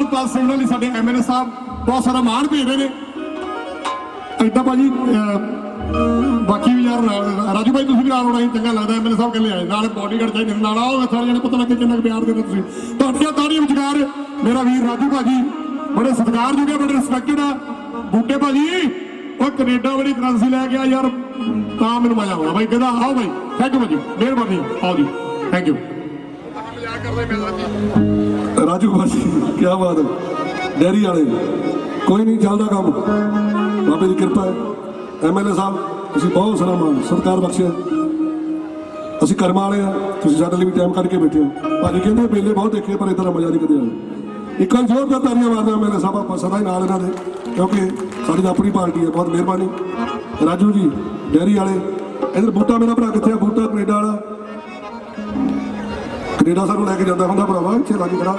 ਅਮਰਪਾਲ ਸਿੰਘ ਨਾਲ ਸਾਡੇ ਐਮਐਲਏ ਸਾਹਿਬ ਬਹੁਤ ਸਾਰਾ ਮਾਣ ਭੇਜ ਰਹੇ ਨੇ। ਏਦਾਂ ਭਾਜੀ ਬਾਕੀ ਵੀ ਯਾਰ ਰਾਜੂ ਭਾਈ ਤੁਸੀਂ ਵੀ ਨਾਲ ਆਉਣਾ ਚੰਗਾ ਲੱਗਦਾ ਐਮਐਲਏ ਸਾਹਿਬ ਕਹਿੰਦੇ ਆਏ। ਨਾਲ ਬਾਡੀਗਾਰਡ ਚਾਹੀਦੇ ਨਾਲ ਆਓ ਸਾਰੇ ਜਣੇ ਪਤਾ ਲੱਗੇ ਕਿੰਨਾ ਪਿਆਰ ਦਿੰਦੇ ਤੁਸੀਂ। ਤੁਹਾਡੀਆਂ ਤਾੜੀਆਂ ਵਿਚਕਾਰ ਮੇਰਾ ਵੀਰ ਰਾਜੂ ਭਾਜੀ ਬੜੇ ਸਤਿਕਾਰ ਆ, ਬੜੇ ਰਿਸਪੈਕਟਡ ਆ। ਬੂਟੇ ਭਾਜੀ, ਉਹ ਕੈਨੇਡਾ ਵਾਲੀ ਕਰੰਸੀ ਲੈ ਕੇ ਆ ਯਾਰ, ਤਾਂ ਮੈਨੂੰ ਮਜ਼ਾ ਆਉਂਦਾ। ਭਾਈ ਕਹਿੰਦਾ, ਆਓ ਭਾਈ ਥੈਂਕ ਯੂ ਭਾਜੀ, ਮਿਹਰਬਾਨੀ, ਆਓ ਜੀ ਥੈਂਕ ਯੂ ਰਾਜੂ ਭਾਜੀ ਕੀ ਬਾਤ ਹੈ। ਡੈਰੀ ਵਾਲੇ, ਕੋਈ ਨਹੀਂ ਚੱਲਦਾ ਕੰਮ। ਬਾਬੇ ਦੀ ਕਿਰਪਾ ਹੈ। ਐਮਐਲਏ ਸਾਹਿਬ, ਤੁਸੀਂ ਬਹੁਤ ਸਾਰਾ ਮਾਣ ਸਰਕਾਰ ਬਖਸ਼ਿਆ। ਅਸੀਂ ਕਰਮਾਂ ਵਾਲੇ ਆ, ਤੁਸੀਂ ਸਾਡੇ ਲਈ ਵੀ ਟਾਈਮ ਕੱਢ ਕੇ ਬੈਠੇ ਹੋ। ਭਾਜੀ ਕਹਿੰਦੇ ਮੇਲੇ ਬਹੁਤ ਦੇਖੇ, ਪਰ ਇਦਾਂ ਦਾ ਮਜ਼ਾ ਨਹੀਂ ਕਦੇ ਆਇਆ। ਇੱਕ ਵਾਰ ਜ਼ੋਰਦਾਰ ਤਾੜੀਆਂ ਮਾਰਦਾ ਐਮਐਲਏ ਸਾਹਿਬ, ਆਪਾਂ ਸਦਾ ਹੀ ਨਾਲ ਇਹਨਾਂ ਦੇ, ਕਿਉਂਕਿ ਸਾਡੀ ਤਾਂ ਆਪਣੀ ਪਾਰਟੀ ਹੈ, ਬਹੁਤ ਮਿਹਰਬਾਨੀ। ਰਾਜੂ ਜੀ, ਡੈਰੀ ਵਾਲੇ, ਇਧਰ ਬੂਟਾ ਮੇਰਾ ਭਰਾ ਕਿੱਥੇ ਆ? ਬੂਟਾ ਕੈਨੇਡਾ ਵਾਲਾ। ਕੈਨੇਡਾ ਸਾਨੂੰ ਲੈ ਕੇ ਜਾਂਦਾ ਹੁੰਦਾ ਭਰਾਵਾ, ਇੱਥੇ ਲੱਗ ਖੜਾ।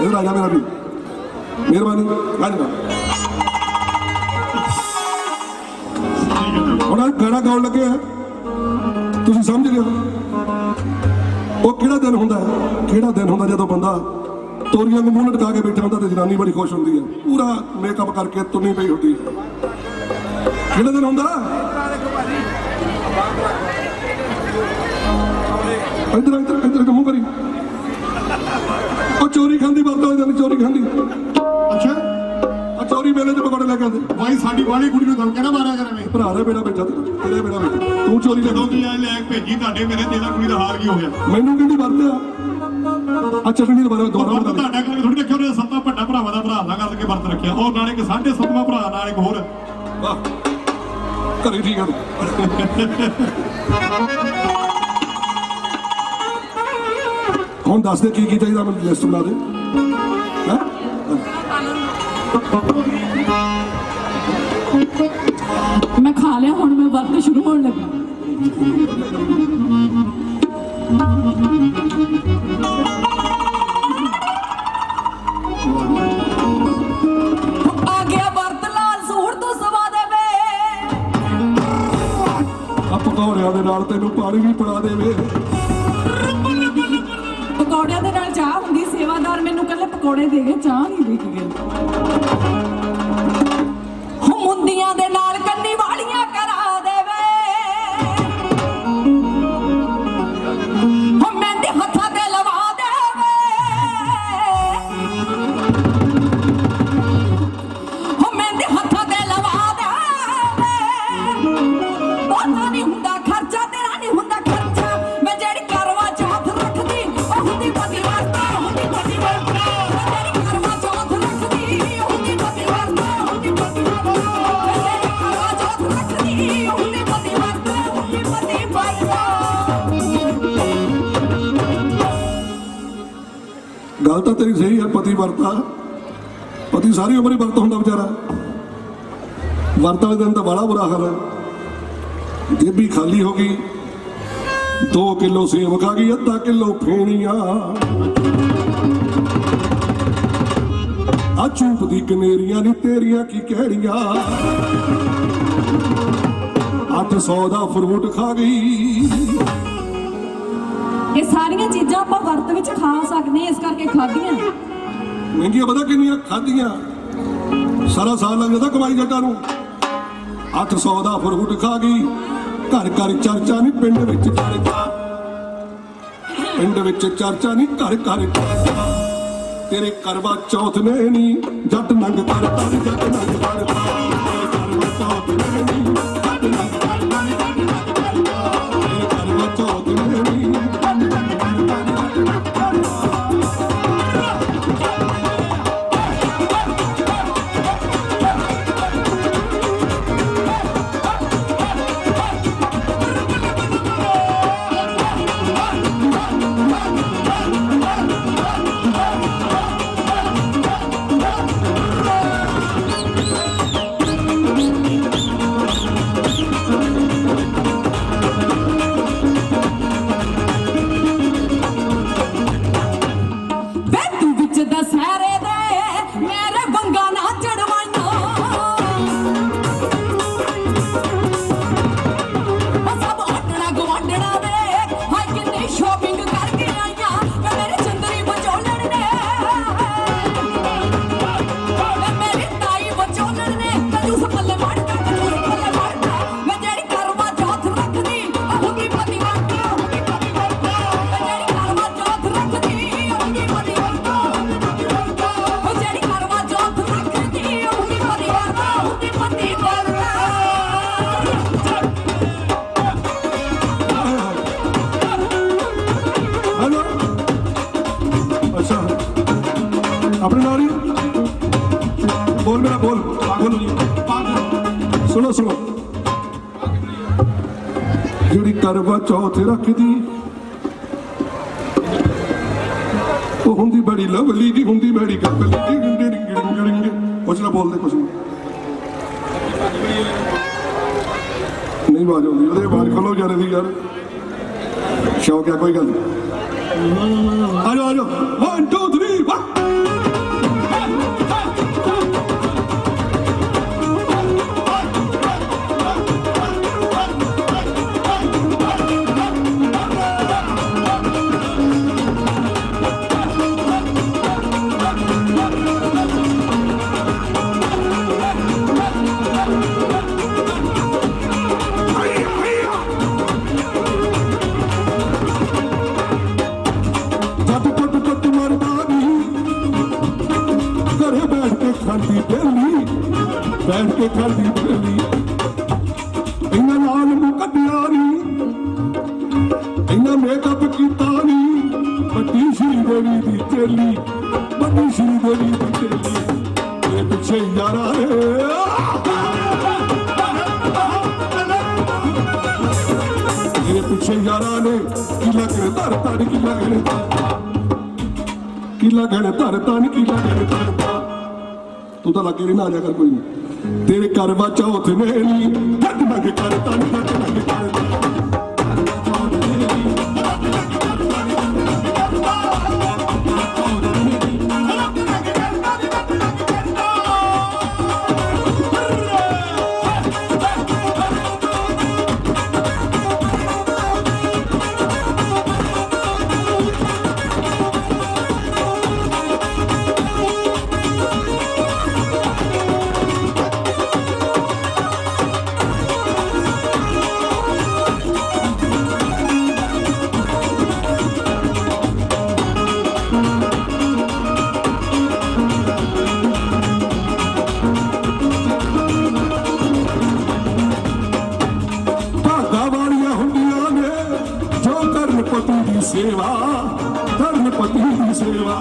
ਇਹ ਰਾਜਾ ਮੇਰਾ ਵੀ। ਮਿਹਰਬਾਨੀ ਆ ਹੁਣ ਆਹ ਗਾਣਾ ਗਾਉਣ ਲੱਗੇ ਆ। ਤੁਸੀਂ ਸਮਝ ਲਿਓ। ਉਹ ਕਿਹੜਾ ਦਿਨ ਹੁੰਦਾ ਕਿਹੜਾ ਦਿਨ ਹੁੰਦਾ ਜਦੋਂ ਬੰਦਾ ਤੋਰੀਆਂ ਨੂੰ ਮੂੰਹ ਲਟਕਾ ਕੇ ਬੈਠਾ ਹੁੰਦਾ ਤੇ ਜਨਾਨੀ ਬੜੀ ਖੁਸ਼ ਹੁੰਦੀ ਹੈ। ਪੂਰਾ ਮੇਕਅਪ ਕਰਕੇ ਤੁੰਨੀ ਪਈ ਹੁੰਦੀ ਹੈ। ਕਿਹੜਾ ਦਿਨ ਹੁੰਦਾ? ਇੱਧਰ ਇੱਧਰ ਇੱਧਰ ਇੱਧਰ ਮੂੰਹ ਕਰੀ। ਚੋਰੀ ਖਾਂਦੀ ਵਰਤੋਂ ਜਾਂਦੀ ਚੋਰੀ ਖਾਂਦੀ। ਅੱਛਾ? ਆ ਚੋਰੀ ਮੇਲੇ 'ਚ ਪਕੌੜੇ ਲੈ ਕੇ ਆਉਂਦੇ। ਭਾਈ ਸਾਡੀ ਵਾਲੀ ਕੁੜੀ ਨੂੰ ਧਮਕੇ ਨਾ ਮਾਰਿਆ ਕਰਾਂਗੇ। ਭਰਾ ਦਾ ਬੇੜਾ ਬੈਠਾ ਤੇਰਾ ਤੇਰਾ ਬੇੜਾ ਬੈਠਾ। ਤੂੰ ਚੋਰੀ ਜਦੋਂ ਦੀ ਆ ਲੈ ਭੇਜੀ ਤੁਹਾਡੇ ਮੇਰੇ ਤੇਰਾ ਕੁੜੀ ਦਾ ਹਾਲ ਕੀ ਹੋ ਗਿਆ? ਮੈਨੂੰ ਕਹਿੰਦੀ ਵਰਤਿਆ ਆ? ਚਟਣੀ ਦੁਬਾਰਾ ਦੁਬਾਰਾ ਬਤਾ ਦੇ ਤੁਹਾਡਾ ਕਰਕੇ ਥੋੜੀ ਦੇਖਿਆ ਉਹਨੇ ਸੱਤਾ ਵੱਡਾ ਭਰਾਵਾਂ ਦਾ ਭਰਾ ਦਾ ਕਰਕੇ ਵਰਤ ਰੱਖਿਆ। ਉਹ ਨਾਲੇ ਇੱਕ ਸਾਢੇ ਸੱਤਵਾਂ ਭਰਾ ਨਾਲ ਇੱਕ ਹੋਰ। ਵਾਹ। ਘਰੇ ਠੀਕ ਆ ਤੂੰ। ਹੁਣ ਦੱਸ ਦੇ ਕੀ ਕੀ ਚਾਹੀਦਾ ਮੈਨੂੰ ਲਿਸਟ ਬਣਾ ਦੇ। ਹੈਂ? ਮੈਂ ਖਾ ਲਿਆ ਹੁਣ ਮੈਂ ਵਰਤ ਸ਼ੁਰੂ ਹੋਣ ਲੱਗਾ। ਆ ਗਿਆ ਵਰਤ ਲਾਲ ਸੂੜ ਤੋਂ ਸਵਾ ਦੇਵੇ ਆ ਪਕੌੜਿਆਂ ਦੇ ਨਾਲ ਤੈਨੂੰ ਪਾਣੀ ਵੀ ਪਿਲਾ ਦੇਵੇ। ਪਕੌੜਿਆਂ ਦੇ ਨਾਲ ਚਾਹ ਹੁੰਦੀ, ਸੇਵਾਦਾਰ ਮੈਨੂੰ ਕੱਲੇ ਪਕੌੜੇ ਦੇ ਗਏ ਚਾਹ ਨਹੀਂ ਦੇ ਕੇ ਗਏ। ਗੱਲ ਤਾਂ ਤੇਰੀ ਸਹੀ ਹੈ, ਪਤੀ ਵਰਤਾ। ਪਤੀ ਸਾਰੀ ਉਮਰ ਹੀ ਵਰਤ ਹੁੰਦਾ ਵਿਚਾਰਾ। ਵਰਤ ਵਾਲੇ ਦਿਨ ਤਾਂ ਬੜਾ ਬੁਰਾ ਹਾਲ ਹੈ। ਜੇਬੀ ਖਾਲੀ ਹੋ ਗਈ। 2 ਕਿਲੋ ਸੇਬ ਖਾ ਗਈ, ਅੱਧਾ ਕਿਲੋ ਫੇਣੀਆਂ। ਆ ਚੂਪ ਦੀ ਕਨੇਰੀਆਂ ਨੀ ਤੇਰੀਆਂ ਕੀ ਕਹਿੜੀਆਂ 800 ਦਾ ਫਰੂਟ ਖਾ ਗਈ। ਸਾਰੀਆਂ ਚੀਜ਼ਾਂ ਆਪਾਂ ਵਰਤ ਵਿੱਚ ਖਾ ਸਕਦੇ ਹਾਂ, ਇਸ ਕਰਕੇ ਖਾਧੀਆਂ। ਮਹਿੰਗੀਆਂ ਪਤਾ ਕਿੰਨੀਆਂ ਖਾਧੀਆਂ? ਸਾਰਾ ਸਾਲ ਲੱਗ ਜਾਂਦਾ ਕਮਾਈ ਜੱਟਾਂ ਨੂੰ। 800 ਦਾ ਫਰੂਟ ਖਾ ਗਈ। ਘਰ ਘਰ ਚਰਚਾ ਨਹੀਂ, ਪਿੰਡ ਵਿੱਚ ਚਰਚਾ। ਪਿੰਡ ਵਿੱਚ ਚਰਚਾ ਨਹੀਂ, ਘਰ ਘਰ ਚਰਚਾ। ਤੇਰੇ ਕਰਵਾ ਚੌਥ ਨੇ ਨਹੀਂ, ਜੱਟ ਨੰਗ ਕਰ ਕਰ ਜੱਟ ਆਪਣੇ ਨਾਲ ਹੀ ਬੋਲ ਮੇਰਾ, ਬੋਲ ਬੋਲ। ਸੁਣੋ ਸੁਣੋ। ਜਿਹੜੀ ਕਰਵਾ ਚੌਥ ਰੱਖਦੀ, ਉਹ ਹੁੰਦੀ ਬੜੀ ਲਵਲੀ ਦੀ ਹੁੰਦੀ ਬੜੀ ਕਪਲੀ ਦੀ ਗਿੰਡੇ ਗਿੰਡੇ ਗਿੰਡੇ ਕੁਛ ਨਾ ਬੋਲਦੇ, ਕੁਛ ਨਹੀਂ। ਨਹੀਂ ਆਵਾਜ਼ ਆਉਂਦੀ, ਉਹਦੇ ਆਵਾਜ਼ ਖੋਲੋ ਜਾਰੇ ਦੀ ਯਾਰ। ਸ਼ੌਕ ਹੈ, ਕੋਈ ਗੱਲ ਨਹੀਂ। ਆ 1 2 3 1 ਮੇਕਅਪ ਕੀਤਾ ਸ਼੍ਰੀ ਦੇਵੀ ਦੀ ਚੇਲੀ ਵੱਡੀ ਸ਼੍ਰੀ ਦੇਵੀ ਦੀ ਚੇਲੀ ਇਹ ਪਿੱਛੇ ਯਾਰਾ ਰੇ ਮੇਰੇ ਪਿੱਛੇ ਯਾਰਾਂ ਨੇ। ਕਿਲਾ ਕੇ ਧਰ ਧਰ ਕਿਲਾ ਕੇ ਕਿਲਾ ਕੇ ਧਰ ਧਰ ਕਿਲਾ ਕੇ ਧਰ ਤੂੰ ਤਾਂ ਲੱਗੇ ਨਾ ਆ ਜਾ ਕਰ ਕੋਈ ਨਹੀਂ। ਤੇਰੇ ਕਰਵਾ ਚੌਥ ਨੇ ਨੀ ਜੱਟ ਮੰਗ ਕਰ ਤਨ ਜੱਟ ਮੰਗ ਕਰ ਭਾਗਾ ਸੇਵਾ ਕਰਨ ਪਤੀ ਦੀ ਸੇਵਾ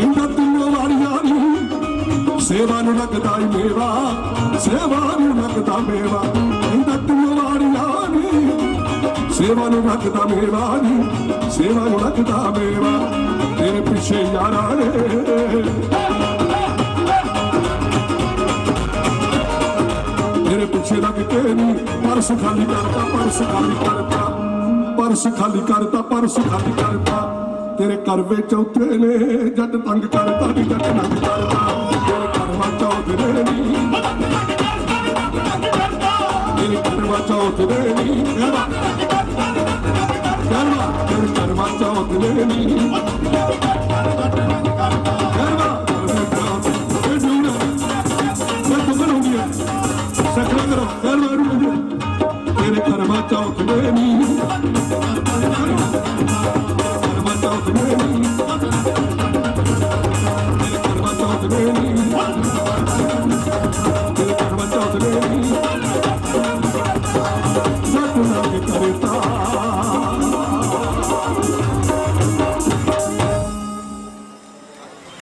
ਇਹਨਾਂ ਤਿੰਨੋਂ ਵਾਲੀਆਂ ਨਹੀਂ ਸੇਵਾ ਨੂੰ ਲੱਗਦਾ ਈ ਮੇਵਾ, ਸੇਵਾ ਨੂੰ ਲੱਗਦਾ ਮੇਵਾ ਇਹਨਾਂ ਤਿੰਨੋਂ ਵਾਲੀਆਂ ਨਹੀਂ ਸੇਵਾ ਨੂੰ ਲੱਗਦਾ ਮੇਵਾ ਨੀ ਸੇਵਾ ਨੂੰ ਲੱਗਦਾ ਮੇਵਾ। ਤੇਰੇ ਪਿੱਛੇ ਯਾਰਾਂ ਨੇ। ਮੇਰੇ ਪਿੱਛੇ ਲੱਗ ਕੇ ਨਹੀਂ ਪਰਸ ਖਾਲੀ ਕਰਤਾ ਪਰਸ ਖਾਲੀ ਕਰਤਾ ਪਰਸ ਖਾਲੀ ਕਰਤਾ, ਪਰਸ ਖਾਲੀ ਕਰਤਾ। ਤੇਰੇ ਕਰਵੇ ਚੌਥੇ ਨੇ ਜੱਟ ਤੰਗ ਕਰਤਾ ਨੀ ਜੱਟ ਨੰਗ ਕਰਤਾ। ਤੇਰੇ ਕਰਵਾ ਚੌਥੇ ਨੇ ਨੀ। ਤੇਰੇ ਕਰਵਾ ਚੌਥੇ ਨੇ ਨੀ। ਕਰਵਾ ਤੇਰੇ ਕਰਵਾ ਚੌਥੇ ਨੇ ਨੀ। ਕਰਵਾ ਕਰੋ ਕਰ ਮਾਰੂ ਤੇਰੇ ਕਰਮਾ ਚੌਥ ਦੇ ਨੀ।